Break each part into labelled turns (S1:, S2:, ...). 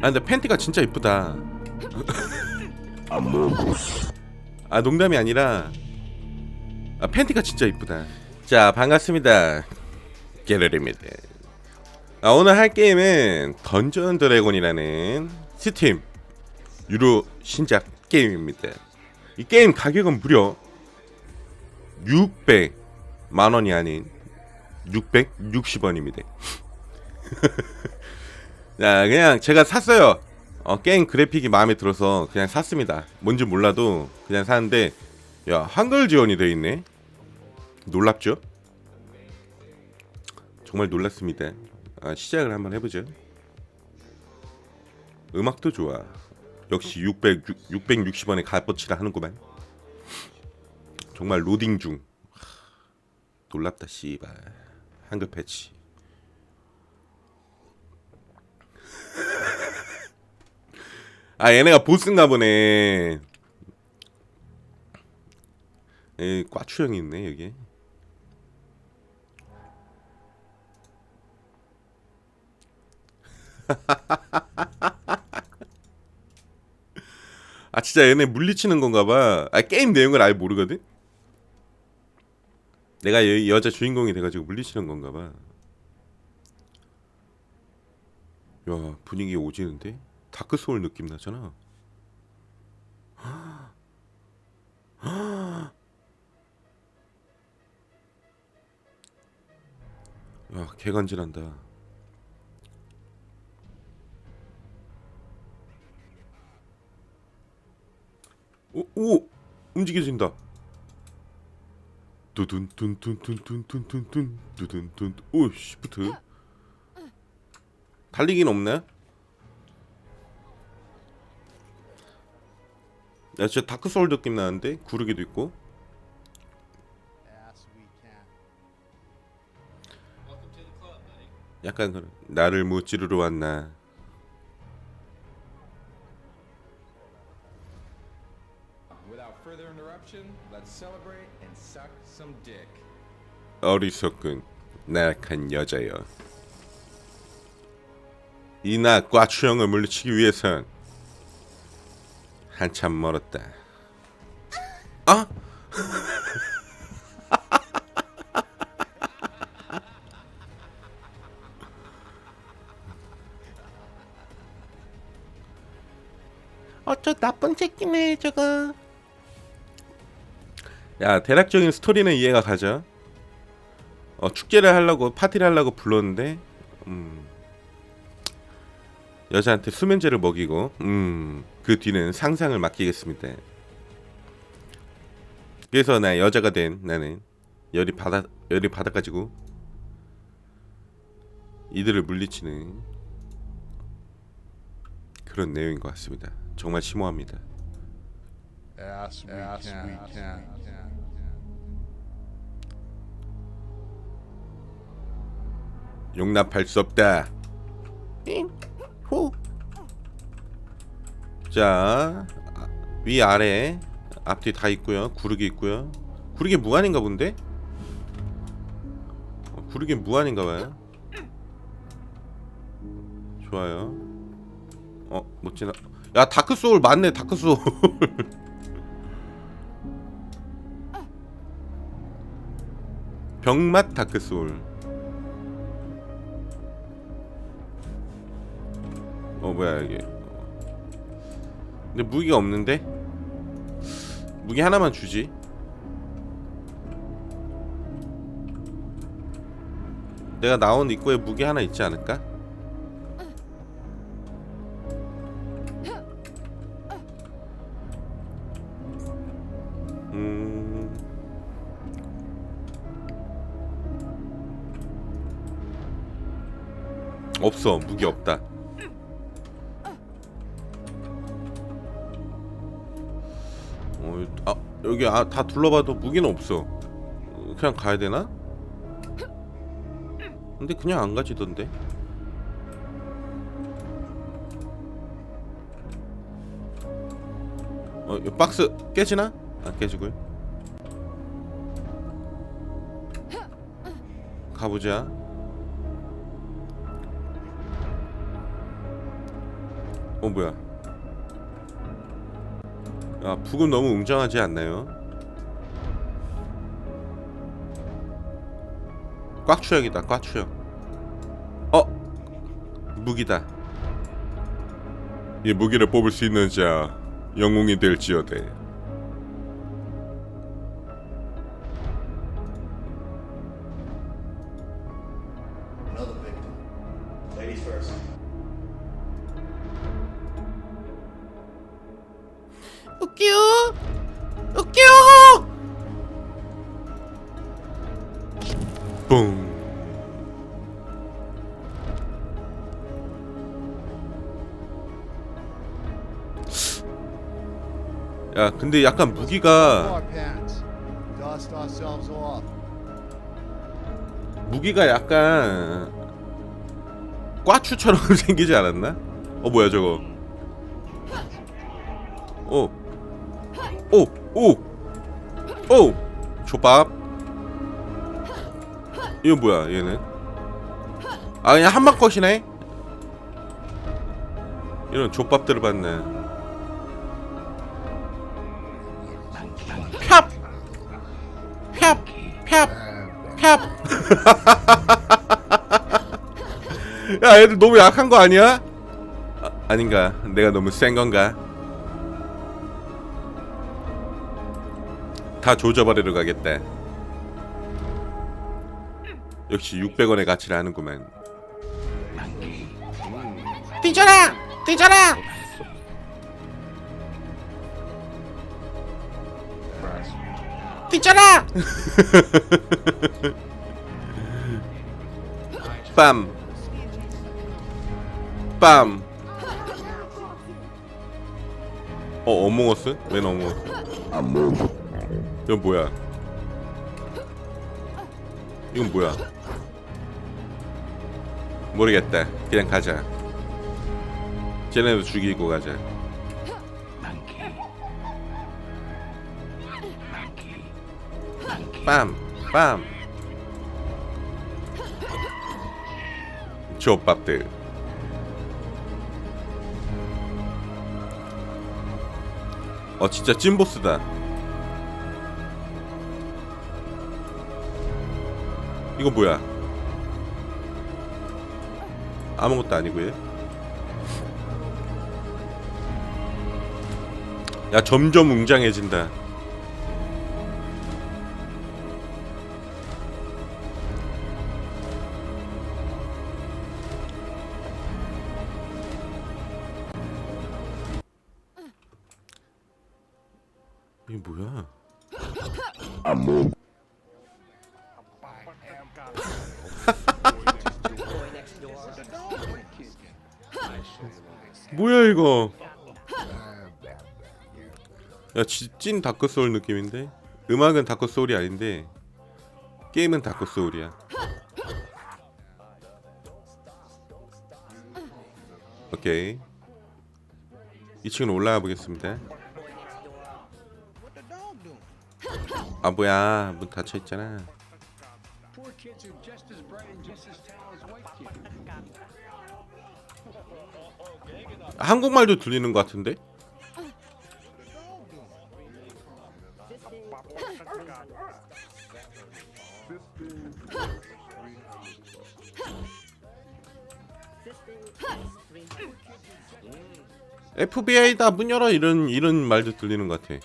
S1: 아 근데 팬티가 진짜 이쁘다. 아 농담이 아니라 아 팬티가 진짜 이쁘다. 자 반갑습니다. 게르르입니다. 아, 오늘 할 게임은 던전 드래곤이라는 스팀 유료 신작 게임입니다. 이 게임 가격은 무려 600만 원이 아닌 660원입니다. 자, 그냥 제가 샀어요. 어, 게임 그래픽이 마음에 들어서 그냥 샀습니다. 뭔지 몰라도 그냥 샀는데 야, 한글 지원이 돼 있네. 놀랍죠? 정말 놀랐습니다. 아, 시작을 한번 해보죠. 음악도 좋아. 역시 600, 660원에 값어치라 하는구만. 정말 로딩 중. 하, 놀랍다 씨발. 한글 패치. 아 얘네가 보스인가 보네. 에 꽈추 형이 있네 여기. 아 진짜 얘네 물리치는 건가 봐. 아 게임 내용을 아예 모르거든. 내가 여, 여자 주인공이 돼가지고 물리치는 건가 봐. 야 분위기 오지는데 다크 소울 느낌 나잖아. 야 개간질한다. 오, 오 움직여진다. 두둔둔둔둔둔둔둔둔 두둔둔 오 시프트 달리기는 없네. 야 진짜 다크 소울 느낌 나는데 구르기도 있고. 약간 그런 나를 무찌르러 왔나. 어리석군 나약한 여자여 이나 꽈추형을 물리치기 위해선 한참 멀었다. 아? 어쩌 나쁜 새끼네 저거. 야 대략적인 스토리는 이해가 가죠? 어, 축제를 하려고 파티를 하려고 불렀는데 음, 여자한테 수면제를 먹이고 음, 그 뒤는 상상을 맡기겠습니다. 그래서 나 여자가 된 나는 열이 받아 열이 받아가지고 이들을 물리치는 그런 내용인 것 같습니다. 정말 심오합니다.
S2: Yes, we can.
S1: 용납할 수 없다. 호. 자, 아, 위 아래 앞뒤 다 있고요. 구르기 있고요. 구르기 무한인가 본데? 어, 구르기 무한인가 봐요. 좋아요. 어, 못 지나. 야, 다크 소울 맞네. 다크 소울. 병맛 다크 소울. 뭐야 이게. 근데 무기가 없는데? 무기 하나만 주지. 내가 나온 입구에 무기 하나 있지 않을까? 음... 없어. 무기 없다 여기 아, 다 둘러봐도 무기는 없어. 어, 그냥 가야 되나? 근데 그냥 안 가지던데. 어, 이 박스 깨지나? 안 깨지고요. 가보자. 어 뭐야? 야 북은 너무 웅장하지 않나요? 꽉추역이다 꽉추역. 어 무기다. 이 무기를 뽑을 수 있는 자 영웅이 될지어대. 웃겨 웃겨 뿡. 야 근데 약간 무기가. 무기가 약간 꽈추처럼 생기지 않았나? 어 뭐야 저거 오! 오! 오! 족밥 이거 뭐야 얘는 아 그냥 한방 컷이네 이런 족밥들을 봤네 팝! 팝! 팝! 팝! 야 애들 너무 약한 거 아니야? 아, 아닌가 내가 너무 센 건가 다 조져버리러 가겠다 역시 600원의 가치를 아는구만 뛰쳐라! 뛰쳐라! 뛰쳐라! 빰 빰. 어, 어몽어스? 웬 어몽어스? 이건 뭐야? 이건 뭐야? 모르겠다. 그냥 가자. 쟤네도 죽이고 가자. 빰, 빰. 족밥들. 어 진짜 찐보스다 이거 뭐야? 아무것도 아니고 요 야 점점 웅장해진다 야 지- 찐 다크 소울 느낌인데? 음악은 다크 소울이 아닌데 게임은 다크 소울이야. 오케이. 2층으로 올라가 보겠습니다. 아 뭐야. 문 닫혀 있잖아. 한국말도 들리는 것 같은데 FBI다 문 열어 이런 이런 말도 들리는 것 같아.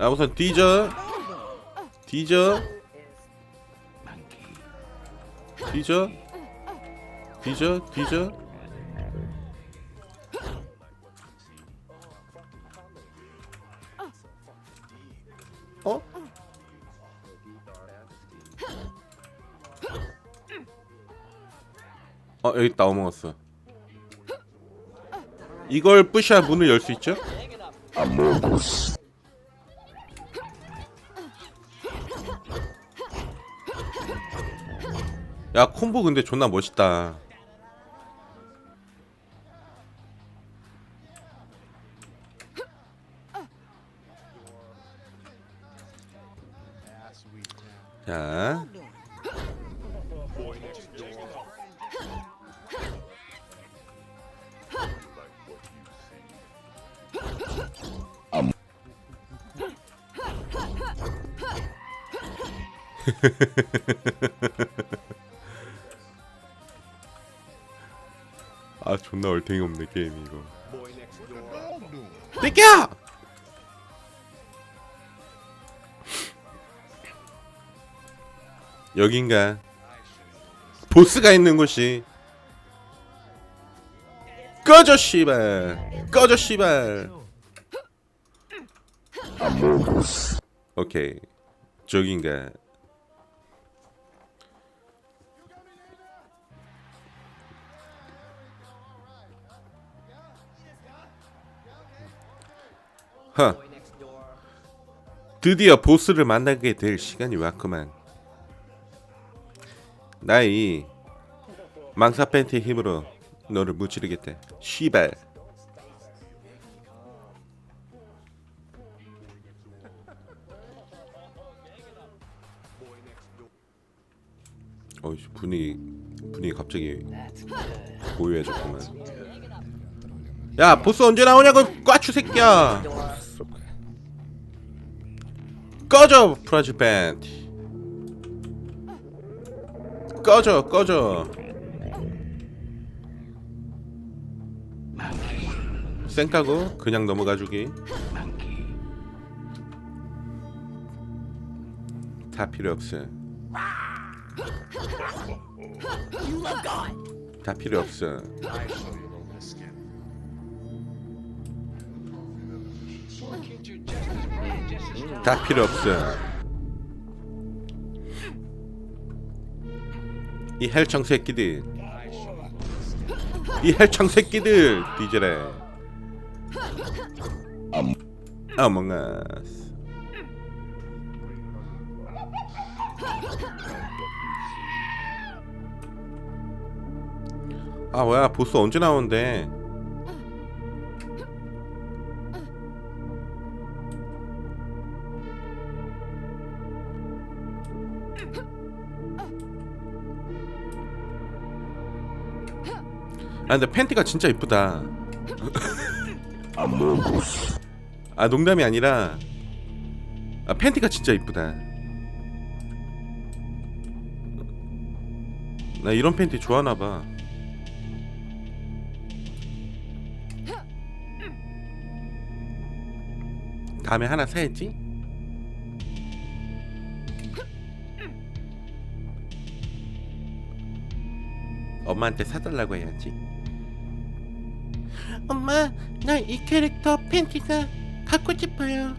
S1: 아 우선 뒤져 뒤져 뒤져 뒤져 뒤져 어? 어 여기 있다 어먹었어 이걸 부셔야 문을 열 수 있죠? 야 콤보 근데 존나 멋있다 자. 아 존나 얼탱이 없네 게임이 이거. 뺏겨! 여긴가? 보스가 있는 곳이. 꺼져 씨발. 꺼져 씨발. 오케이. 저긴가? 허 드디어 보스를 만나게 될 시간이 왔구만 나의 망사 팬티의 힘으로 너를 무찌르겠다 씨발. 어이 분위기 분위기 갑자기 고요해졌구만. 야 보스 언제 나오냐고 꽈추 새끼야. 꺼져 프라지 팬티 꺼져 꺼져 쌩까고 그냥 넘어가주기 다 필요 없어 다 필요 없어. 다 필요 없어 이 헬창 새끼들. 이 헬창 새끼들 뒤져라 어몽어스. 아 뭐야 보스 언제 나오는데 아 근데 팬티가 진짜 이쁘다. 아 농담이 아니라 아 팬티가 진짜 이쁘다. 나 이런 팬티 좋아하나봐. 다음에 하나 사야지. 엄마한테 사달라고 해야지 엄마 나 이 캐릭터 팬티가 갖고 싶어요.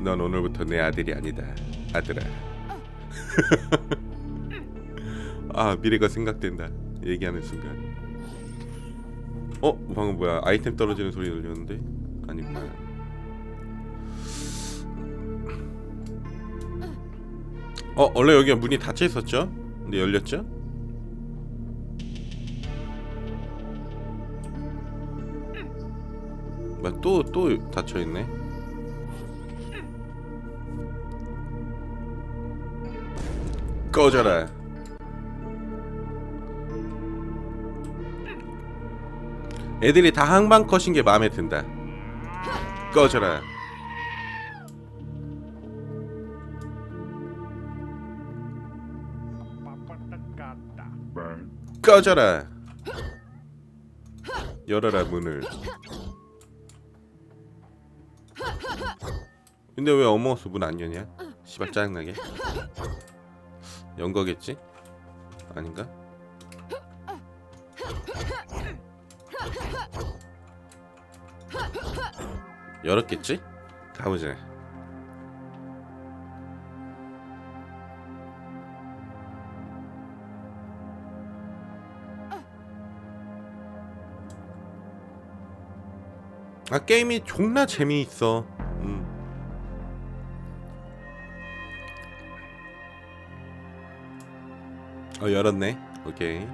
S1: 넌 오늘부터 내 아들이 아니다 아들아. 아 미래가 생각된다 얘기하는 순간. 어 방금 뭐야 아이템 떨어지는 소리 들렸는데? 아니구나 어 원래 여기가 문이 닫혀 있었죠? 근데 열렸죠 뭐또또 닫혀 있네. 꺼져라. 애들이 다 항방 컷인 게 마음에 든다. 꺼져라. 꺼져라. 열어라 문을 근데 왜 어머스 문안 여냐 씨발 짜증나게 연 거겠지? 아닌가? 열었겠지? 가보자 아 게임이 존나 재미있어 어 열었네 오케이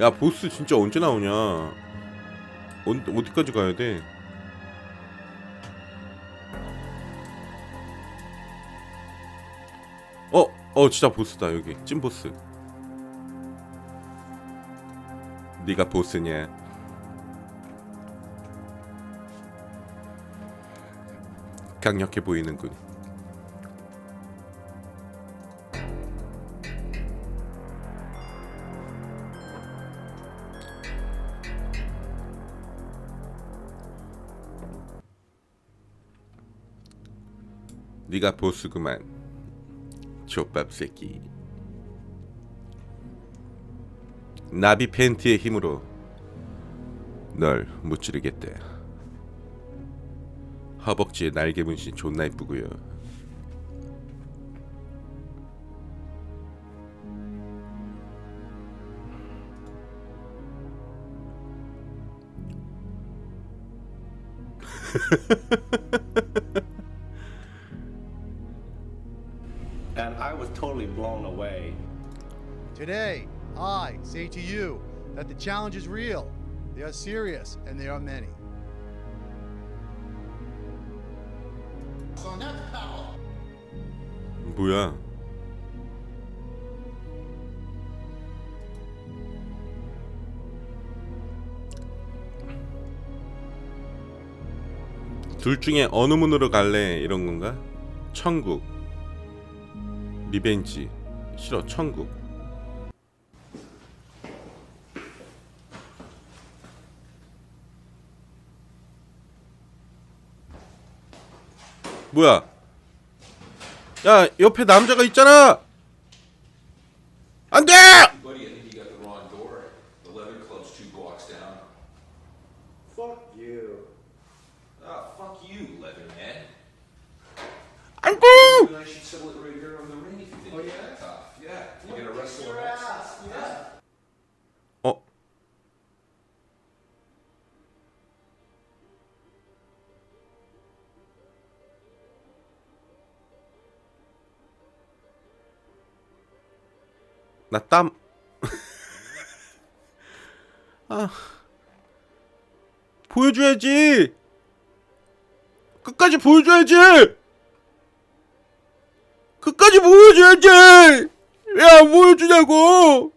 S1: 야 보스 진짜 언제 나오냐 어, 어디까지 가야 돼? 어, 어 진짜 보스다 여기 찐 보스. 네가 보스냐? 강력해 보이는군. 네가 보스구만. 족밥 새끼. 나비 팬티의 힘으로 널 무찌르겠다. 허벅지에 날개 문신 존나 이쁘고요.
S3: and I was totally blown away.
S4: Today, I say to you that the challenge is real, they are serious, and they are many.
S1: 뭐야? 둘 중에 어느 문으로 갈래 이런 건가? 천국 리벤지 싫어 천국. 뭐야? 야 옆에 남자가 있잖아! 안돼!
S2: Buddy, I
S1: 나 땀. 아. 보여줘야지. 끝까지 보여줘야지. 끝까지 보여줘야지. 왜 안 보여주냐고.